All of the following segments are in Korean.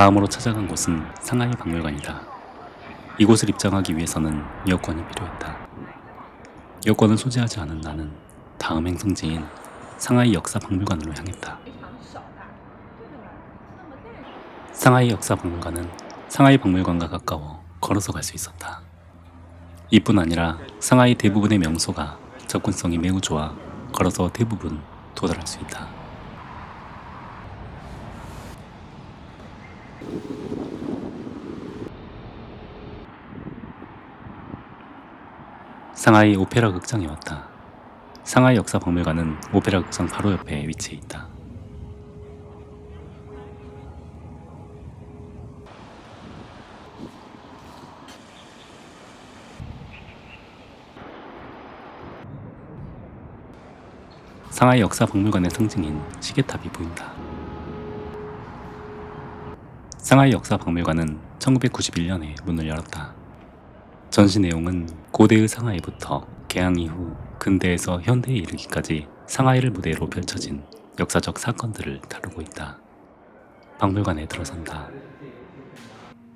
다음으로 찾아간 곳은 상하이 박물관이다. 이곳을 입장하기 위해서는 여권이 필요했다. 여권을 소지하지 않은 나는 다음 행성지인 상하이 역사 박물관으로 향했다. 상하이 역사 박물관은 상하이 박물관과 가까워 걸어서 갈 수 있었다. 이뿐 아니라 상하이 대부분의 명소가 접근성이 매우 좋아 걸어서 대부분 도달할 수 있다. 상하이 오페라 극장에 왔다. 상하이 역사 박물관은 오페라 극장 바로 옆에 위치해 있다. 상하이 역사 박물관의 상징인 시계탑이 보인다. 상하이 역사 박물관은 1991년에 문을 열었다. 전시 내용은 고대의 상하이부터 개항 이후 근대에서 현대에 이르기까지 상하이를 무대로 펼쳐진 역사적 사건들을 다루고 있다. 박물관에 들어선다.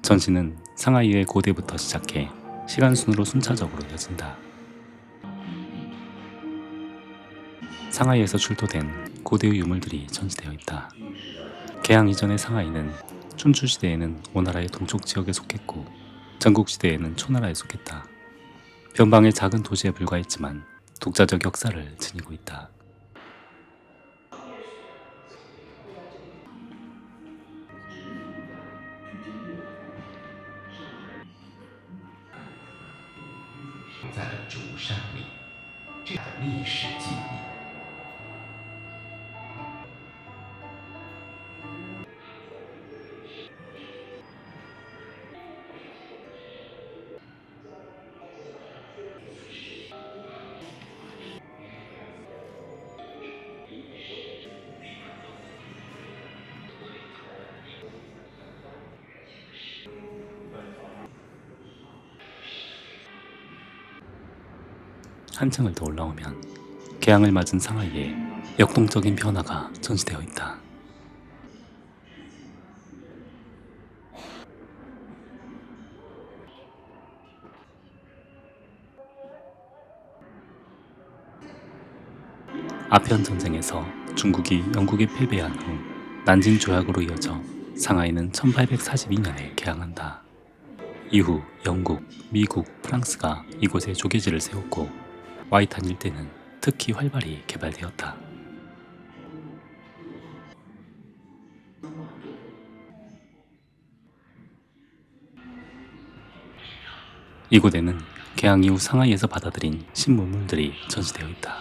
전시는 상하이의 고대부터 시작해 시간 순으로 순차적으로 이어진다. 상하이에서 출토된 고대의 유물들이 전시되어 있다. 개항 이전의 상하이는 춘추 시대에는 오나라의 동쪽 지역에 속했고 전국 시대에는 초나라에 속했다. 변방의 작은 도시에 불과했지만 독자적 역사를 지니고 있다. 한층을 더 올라오면 개항을 맞은 상하이에 역동적인 변화가 전시되어 있다. 아편 전쟁에서 중국이 영국에 패배한 후 난징 조약으로 이어져 상하이는 1842년에 개항한다. 이후 영국, 미국, 프랑스가 이곳에 조계지를 세웠고 와이탄 일대는 특히 활발히 개발되었다. 이곳에는 개항 이후 상하이에서 받아들인 신문물들이 전시되어 있다.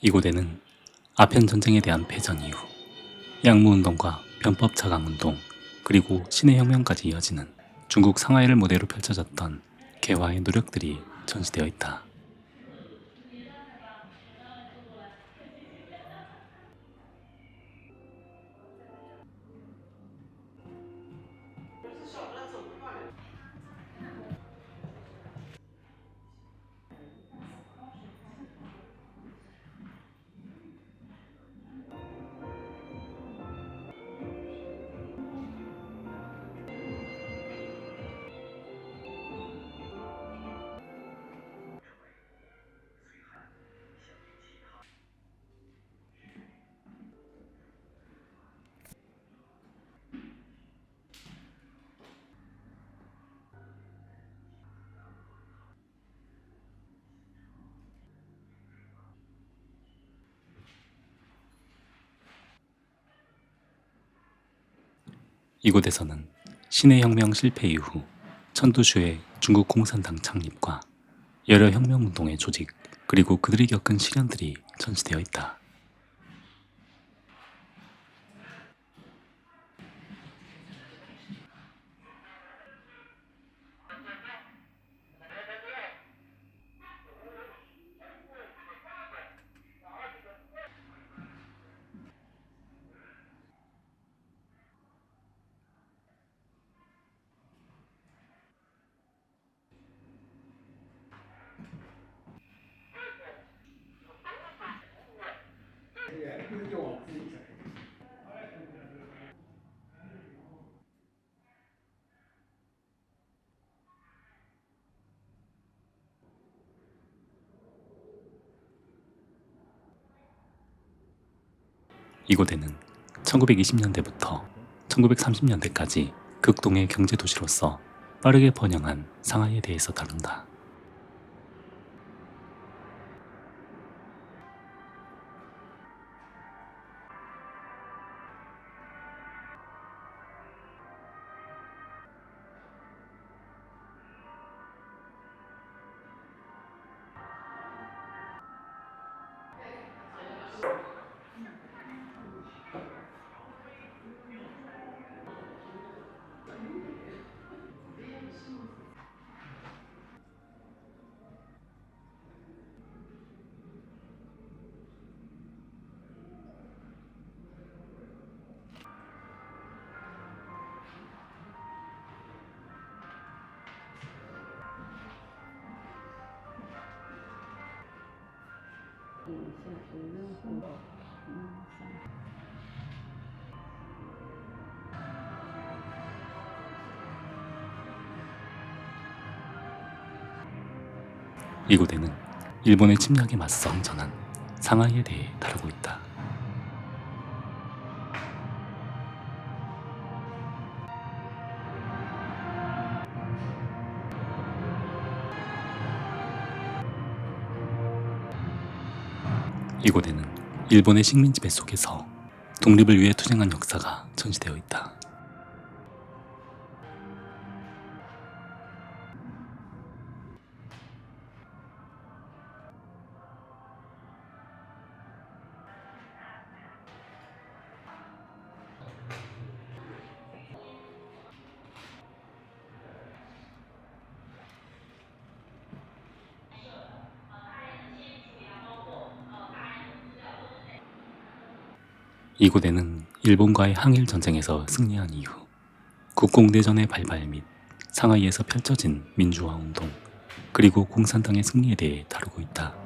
이곳에는 아편 전쟁에 대한 패전 이후 양무운동과 변법 자강운동 그리고 신의 혁명까지 이어지는 중국 상하이를 무대로 펼쳐졌던 개화의 노력들이 전시되어 있다. 이곳에서는 신의 혁명 실패 이후 천두슈의 중국 공산당 창립과 여러 혁명운동의 조직 그리고 그들이 겪은 시련들이 전시되어 있다. 이곳에는 1920년대부터 1930년대까지 극동의 경제 도시로서 빠르게 번영한 상하이에 대해서 다룬다. 이곳에는 일본의 침략에 맞서 항전한 상하이에 대해 다루고 있다. 이곳에는 일본의 식민 지배 속에서 독립을 위해 투쟁한 역사가 전시되어 있다. 이곳에는 일본과의 항일 전쟁에서 승리한 이후 국공대전의 발발 및 상하이에서 펼쳐진 민주화 운동 그리고 공산당의 승리에 대해 다루고 있다.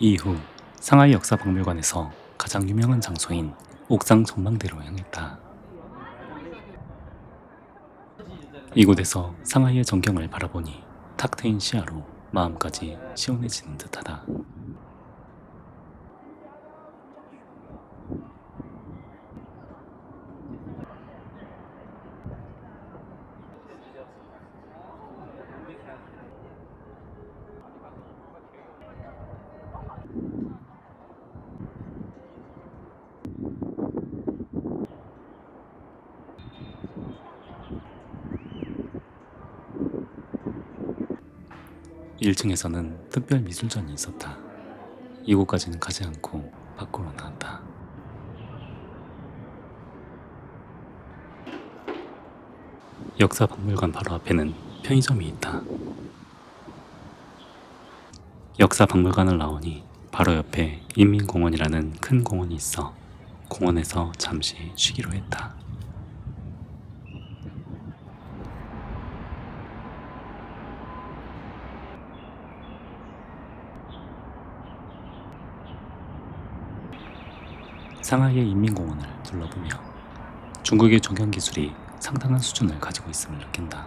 이후 상하이 역사박물관에서 가장 유명한 장소인 옥상 전망대로 향했다. 이곳에서 상하이의 전경을 바라보니 탁 트인 시야로 마음까지 시원해지는 듯하다. (1층에서는) 특별 미술전이 있었다 이곳까지는 가지 않고 밖으로 나왔다. 역사 박물관 바로 앞에는 편의점이 있다. 역사 박물관을 나오니 바로 옆에 인민공원이라는 큰 공원이 있어 공원에서 잠시 쉬기로 했다. 상하이의 인민공원을 둘러보며 중국의 조경 기술이 상당한 수준을 가지고 있음을 느낀다.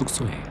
숙소에.